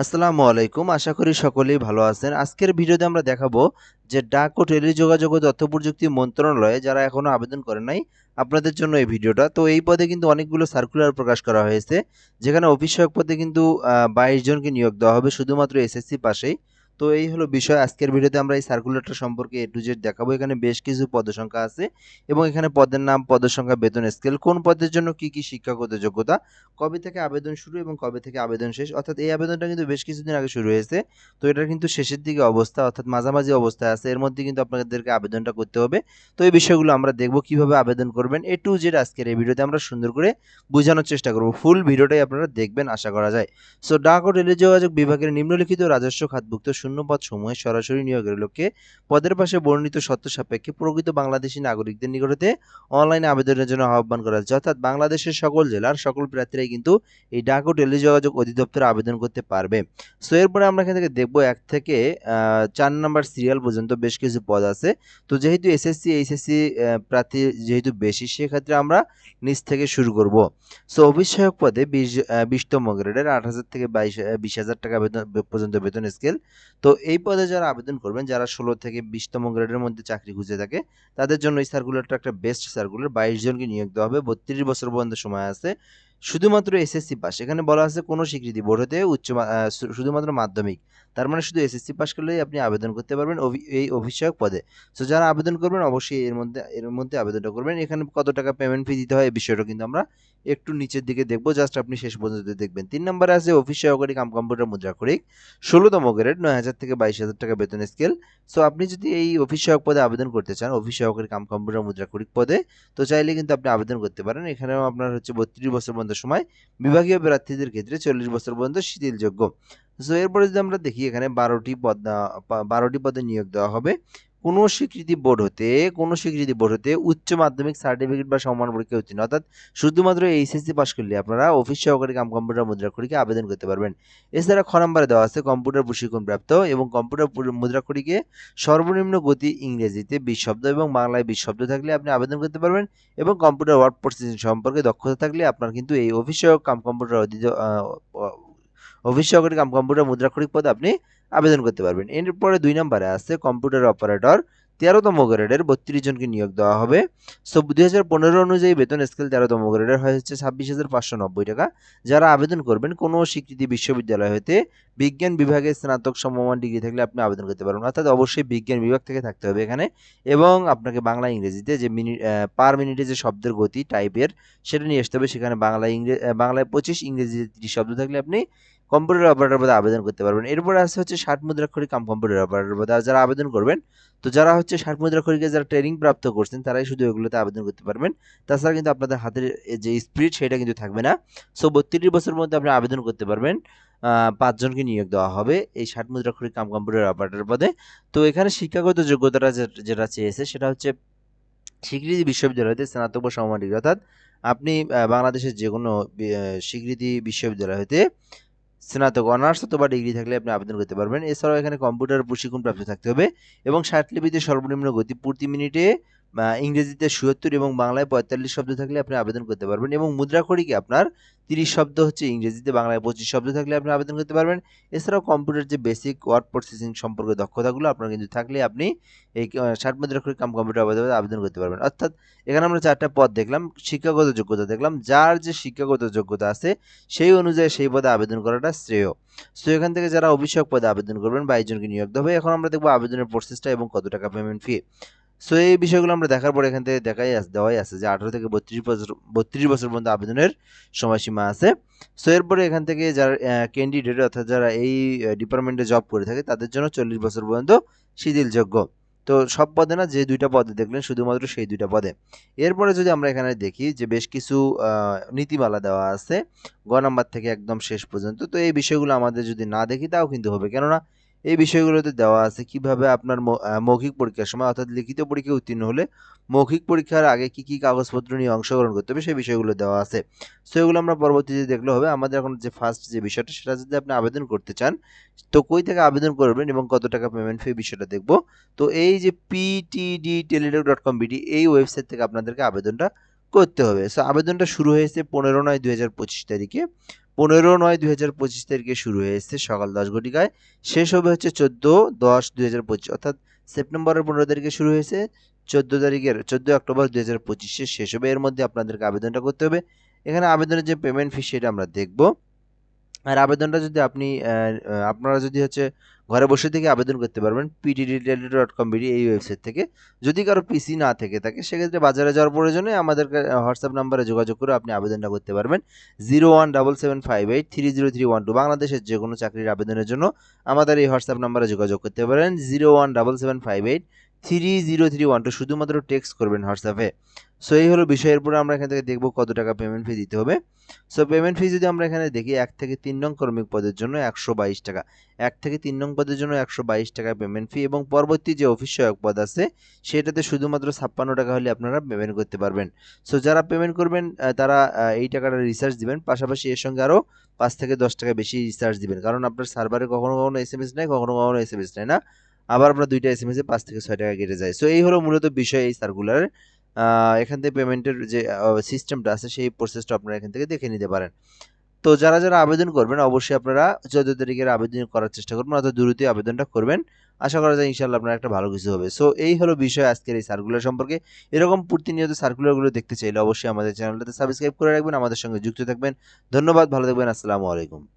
আসসালামু আলাইকুম, আশা করি সকলেই ভালো আছেন। আজকের ভিডিওতে আমরা দেখাবো যে ডাক ও টেলিযোগাযোগ ও তথ্য প্রযুক্তি মন্ত্রণালয়ে যারা এখনও আবেদন করেন নাই, আপনাদের জন্য এই ভিডিওটা। তো এই পদে কিন্তু অনেকগুলো সার্কুলার প্রকাশ করা হয়েছে, যেখানে অফিস সহায়ক পদে কিন্তু বাইশ জনকে নিয়োগ দেওয়া হবে, শুধুমাত্র এসএসসি পাশেই। তো এই হলো বিষয়। আজকের ভিডিওতে আমরা এই সার্কুলারটা সম্পর্কে এ টু জেড দেখাবো। এখানে বেশ কিছু পদের সংখ্যা আছে এবং এখানে পদের নাম, পদের সংখ্যা, বেতন স্কেল কোন পদের জন্য কি কি শিক্ষাগত যোগ্যতা, কবে থেকে আবেদন শুরু এবং কবে থেকে আবেদন শেষ। অর্থাৎ এই আবেদনটা কিন্তু বেশ কিছুদিন আগে শুরু হয়েছে। তো এটার কিন্তু শেষের দিকে অবস্থা, অর্থাৎ মাঝামাঝি অবস্থায় আছে। এর মধ্যে কিন্তু আপনাদেরকে আবেদনটা করতে হবে। তো এই বিষয়গুলো আমরা দেখব কীভাবে আবেদন করবেন। এ টু জেড আজকের এই ভিডিওতে আমরা সুন্দর করে বোঝানোর চেষ্টা করব। ফুল ভিডিওটাই আপনারা দেখবেন, আশা করা যায়। সো ডাক ও টেলিযোগাযোগ বিভাগের নিম্নলিখিত রাজস্ব খাতভুক্ত শূন্যপদ সমূহে সরাসরি নিয়োগের লক্ষ্যে পদের পাশে বর্ণিত শর্ত সাপেক্ষে প্রকৃত বাংলাদেশী নাগরিকদের নিকট হতে অনলাইনে আবেদনের জন্য আহ্বান করা হচ্ছে অর্থাৎ বাংলাদেশের সকল জেলার সকল প্রার্থীরাই কিন্তু এই ডাক ও টেলিযোগাযোগ অধিদপ্তরে আবেদন করতে পারবে। সো এরপরে আমরা এখান থেকে দেখব এক থেকে চার নাম্বার সিরিয়াল পর্যন্ত বেশ কিছু পদ আছে। তো যেহেতু এসএসসি এইচএসসি প্রার্থী যেহেতু বেশি, সেক্ষেত্রে আমরা নিচ থেকে শুরু করব। সো সহায়ক পদে বিশ বিশতম গ্রেডের আট হাজার থেকে বাইশ বিশ হাজার টাকা বেতন, পর্যন্ত বেতন স্কেল তো এই পদে যারা আবেদন করবেন, যারা ষোলো থেকে বিশতম গ্রেডের মধ্যে চাকরি খুঁজে থাকে, তাদের জন্য এই সার্কুলারটা একটা বেস্ট সার্কুলার বাইশ জনকে নিয়োগ দেওয়া হবে। বত্রিশ বছর পর্যন্ত সময় আছে। শুধুমাত্র এসএসসি পাস এখানে বলা আছে কোনো স্বীকৃতি বোর্ড হতে উচ্চ শুধুমাত্র মাধ্যমিক। তার মানে শুধু এসএসসি পাস করলেই আপনি আবেদন করতে পারবেন এই অভিষেক পদে। সো যারা আবেদন করবেন, অবশ্যই এর মধ্যে এর মধ্যে আবেদনটা করবেন। এখানে কত টাকা পেমেন্ট ফি দিতে হয় এই বিষয়টা কিন্তু আমরা একটু নিচের দিকে দেখব। জাস্ট আপনি শেষ পর্যন্ত দেখবেন। তিন নম্বরে আছে অফিস সহকারী কাম কম্পিউটার মুদ্রা মুদ্রাক্ষরিক। ষোলোতম গ্রেড নয় হাজার থেকে বাইশ হাজার টাকা বেতন স্কেল সো আপনি যদি এই অফিস সহায়ক পদে আবেদন করতে চান, অফিস সহকারী কাম কম্পিউটার মুদ্রা মুদ্রাক্ষরিক পদে, তো চাইলে কিন্তু আপনি আবেদন করতে পারেন। এখানেও আপনার হচ্ছে বত্রিশ বছর পর্যন্ত সময় বিভাগীয় প্রার্থীদের ক্ষেত্রে চল্লিশ বছর পর্যন্ত শিথিলযোগ্য। সো এরপরে যদি আমরা দেখি এখানে বারোটি পদ বারোটি পদে নিয়োগ দেওয়া হবে কোনো স্বীকৃতি বোর্ড হতে, কোনো স্বীকৃতি বোর্ড হতে উচ্চ মাধ্যমিক সার্টিফিকেট বা সমান পরীক্ষা উত্তীর্ণ। অর্থাৎ শুধুমাত্র এইচএসসি পাস করলে আপনারা অফিস সহকারী কাম কম্পিউটার মুদ্রাক্ষরিকে আবেদন করতে পারবেন। এছাড়া খ নম্বরে দেওয়া আছে কম্পিউটার প্রশিক্ষণ প্রাপ্ত এবং কম্পিউটার পুর- মুদ্রাক্ষরিকে সর্বনিম্ন গতি ইংরেজিতে বিশ শব্দ এবং বাংলায় বিশ শব্দ থাকলে আপনি আবেদন করতে পারবেন এবং কম্পিউটার ওয়ার্ড প্রসেসিং সম্পর্কে দক্ষতা থাকলে আপনার কিন্তু এই অফিস সহায়ক কাম কম্পিউটার অফিস সহকারী কাম কম্পিউটার মুদ্রাক্ষরিক পদে আপনি আবেদন করতে পারবেন। এরপরে দুই নম্বরে আছে কম্পিউটার অপারেটর তেরোতম গ্রেডের বত্রিশ জনকে নিয়োগ দেওয়া হবে। সো দুই হাজার পনেরো অনুযায়ী বেতন স্কেল তেরোতম গ্রেডের হয়েছে ছাব্বিশ হাজার পাঁচশো নব্বই টাকা। যারা আবেদন করবেন, কোনো স্বীকৃতি বিশ্ববিদ্যালয় হতে বিজ্ঞান বিভাগে স্নাতক সমমান ডিগ্রি থাকলে আপনি আবেদন করতে পারবেন। অর্থাৎ অবশ্যই বিজ্ঞান বিভাগ থেকে থাকতে হবে এখানে। এবং আপনাকে বাংলা ইংরেজিতে যে মিনিট পার মিনিটে যে শব্দের গতি টাইপের সেটা নিয়ে আসতে হবে। সেখানে বাংলা ইংরেজি বাংলায় পঁচিশ, ইংরেজিতে তিরিশ শব্দ থাকলে আপনি কম্পিউটার অপারেটর পদে আবেদন করতে পারবেন। এরপরে আছে হচ্ছে ষাট মুদ্রাক্ষরিক কাম কম্পিউটার অপারেটর পদে। যারা আবেদন করবেন, তো যারা হচ্ছে ষাট মুদ্রাক্ষরিকে যারা ট্রেনিং প্রাপ্ত করছেন, তারাই শুধু এগুলোতে আবেদন করতে পারবেন। তাছাড়া কিন্তু আপনাদের হাতের যে স্পিড সেটা কিন্তু থাকবে না। সো বত্রিশ বছরের মধ্যে আপনি আবেদন করতে পারবেন। পাঁচজনকে নিয়োগ দেওয়া হবে এই ষাট মুদ্রাক্ষরিক কাম কম্পিউটার অপারেটর পদে। তো এখানে শিক্ষাগত যোগ্যতাটা যেটা চেয়েছে, সেটা হচ্ছে স্বীকৃতি বিশ্ববিদ্যালয়তে স্নাতক বা ডিগ্রি অর্থাৎ আপনি বাংলাদেশের যে কোনো স্বীকৃতি বিশ্ববিদ্যালয় হতে স্নাতক অনার্স অথবা ডিগ্রি থাকলে আপনি আবেদন করতে পারবেন। এছাড়াও এখানে কম্পিউটার প্রশিক্ষণ প্রাপ্ত থাকতে হবে এবং ষাট লিপিতে সর্বনিম্ন গতি প্রতি মিনিটে ইংরেজিতে সুয়াত্তর এবং বাংলায় পঁয়তাল্লিশ শব্দ থাকলে আপনি আবেদন করতে পারবেন এবং মুদ্রাক্ষরিকে আপনার? তিরিশ শব্দ হচ্ছে ইংরেজিতে, বাংলায় পঁচিশ শব্দ থাকলে আপনি আবেদন করতে পারবেন। এছাড়াও কম্পিউটার যে বেসিক ওয়ার্ড প্রসেসিং সম্পর্কে দক্ষতাগুলো আপনার কিন্তু থাকলে আপনি এই ষাট মুদ্রাক্ষরিক কাম কম্পিউটার আবেদন করতে পারবেন। অর্থাৎ এখানে আমরা চারটা পদ দেখলাম, শিক্ষাগত যোগ্যতা দেখলাম, যার যে শিক্ষাগত যোগ্যতা আছে সেই অনুযায়ী সেই পদে আবেদন করাটা শ্রেয়। সো এখান থেকে যারা অভিষেক পদে আবেদন করবেন বাইশ জনকে নিয়োগ দেবে এখন আমরা দেখব আবেদনের প্রসেসটা এবং কত টাকা পেমেন্ট ফি সো এই বিষয়গুলো আমরা দেখার পর এখান থেকে দেখাই দেওয়াই আছে যে আঠারো থেকে বত্রিশ বছর বত্রিশ বছর পর্যন্ত আবেদনের সময়সীমা আছে। সো এরপরে এখান থেকে যারা ক্যান্ডিডেট অর্থাৎ যারা এই ডিপার্টমেন্টে জব করে থাকে, তাদের জন্য চল্লিশ বছর পর্যন্ত শিথিলযোগ্য। তো সব পদে না, যে দুইটা পদে দেখলেন, শুধুমাত্র সেই দুইটা পদে। এরপরে যদি আমরা এখানে দেখি যে বেশ কিছু নীতিমালা দেওয়া আছে, গ নাম্বার থেকে একদম শেষ পর্যন্ত। তো এই বিষয়গুলো আমাদের যদি না দেখি, তাও কিন্তু হবে। কেননা এই বিষয়গুলোতে দেওয়া আছে কীভাবে আপনার মৌখিক পরীক্ষার সময়, অর্থাৎ লিখিত পরীক্ষায় উত্তীর্ণ হলে মৌখিক পরীক্ষার আগে কি কি কাগজপত্র নিয়ে অংশগ্রহণ করতে হবে সেই বিষয়গুলো দেওয়া আছে। সো এগুলো আমরা পরবর্তীতে দেখলে হবে। আমাদের এখন যে ফার্স্ট যে বিষয়টা, সেটা যদি আপনি আবেদন করতে চান, তো কই থেকে আবেদন করবেন এবং কত টাকা পেমেন্ট ফি বিষয়টা দেখব। তো এই যে PTD Teletalk dot com BD এই ওয়েবসাইট থেকে আপনাদেরকে আবেদনটা করতে হবে। সো আবেদনটা শুরু হয়েছে পনেরো নয় দু তারিখে। পনেরো নয় দুই হাজার পঁচিশ তারিখে শুরু হয়েছে সকাল দশ ঘটিকায়। শেষ হবে হচ্ছে চোদ্দ দশ দুই হাজার পঁচিশ। অর্থাৎ সেপ্টেম্বরের পনেরো তারিখে শুরু হয়েছে, চোদ্দ তারিখের চোদ্দ অক্টোবর দুই হাজার পঁচিশে শেষ হবে। এর মধ্যে আপনাদেরকে আবেদনটা করতে হবে। এখানে আবেদনের যে পেমেন্ট ফি সেটা আমরা দেখব। আর আবেদনটা যদি আপনি আপনারা যদি হচ্ছে ঘরে বসে থেকে আবেদন করতে পারবেন পিডিডি ডট কম বিডি এই ওয়েবসাইট থেকে। যদি কারও পিসি না থেকে থাকে, সেক্ষেত্রে বাজারে যাওয়ার প্রয়োজনে আমাদের হোয়াটসঅ্যাপ নাম্বারে যোগাযোগ করে আপনি আবেদনটা করতে পারবেন। Zero one double seven five eight three zero three one two বাংলাদেশের যে কোনো চাকরির আবেদনের জন্য আমাদের এই হোয়াটসঅ্যাপ নাম্বারে যোগাযোগ করতে পারেন। Zero one double seven five eight three zero three one two শুধুমাত্র টেক্সট করবেন হোয়াটসঅ্যাপে সো এই হলো বিষয়ের পরে আমরা এখান থেকে দেখব কত টাকা পেমেন্ট ফি দিতে হবে। সো পেমেন্ট ফি যদি আমরা এখানে দেখি, এক থেকে তিন নং কর্মিক পদের জন্য একশো বাইশ টাকা। এক থেকে তিন নং পদের জন্য একশো বাইশ টাকা পেমেন্ট ফি এবং পরবর্তী যে অফিস সহায়ক পদ আছে, সেটাতে শুধুমাত্র ছাপ্পান্ন টাকা হলে আপনারা পেমেন্ট করতে পারবেন। সো যারা পেমেন্ট করবেন তারা এই টাকাটা রিচার্জ দিবেন। পাশাপাশি এর সঙ্গে আরও পাঁচ থেকে দশ টাকা বেশি রিচার্জ দিবেন। কারণ আপনার সার্ভারে কখনো কখনো এস এম এস নেয়, কখনো কখনো এস এম এস নেয় না। আবার আপনার দুইটা এস এম এসে পাঁচ থেকে ছয় টাকা কেটে যায়। সো এই হলো মূলত বিষয় এই সার্কুলারের এখান থেকে পেমেন্টের যে সিস্টেমটা আছে, সেই প্রসেসটা আপনারা এখান থেকে দেখে নিতে পারেন। তো যারা যারা আবেদন করবেন, অবশ্যই আপনারা চোদ্দ তারিখের আবেদন করার চেষ্টা করবেন, অর্থাৎ দ্রুতই আবেদনটা করবেন। আশা করা যায় ইনশাল্লাহ আপনার একটা ভালো কিছু হবে। সো এই হলো বিষয় আজকের এই সার্কুলার সম্পর্কে। এরকম প্রতিনিয়ত সার্কুলারগুলো দেখতে চাইলে অবশ্যই আমাদের চ্যানেলটাতে সাবস্ক্রাইব করে রাখবেন, আমাদের সঙ্গে যুক্ত থাকবেন। ধন্যবাদ, ভালো থাকবেন, আসসালামু আলাইকুম।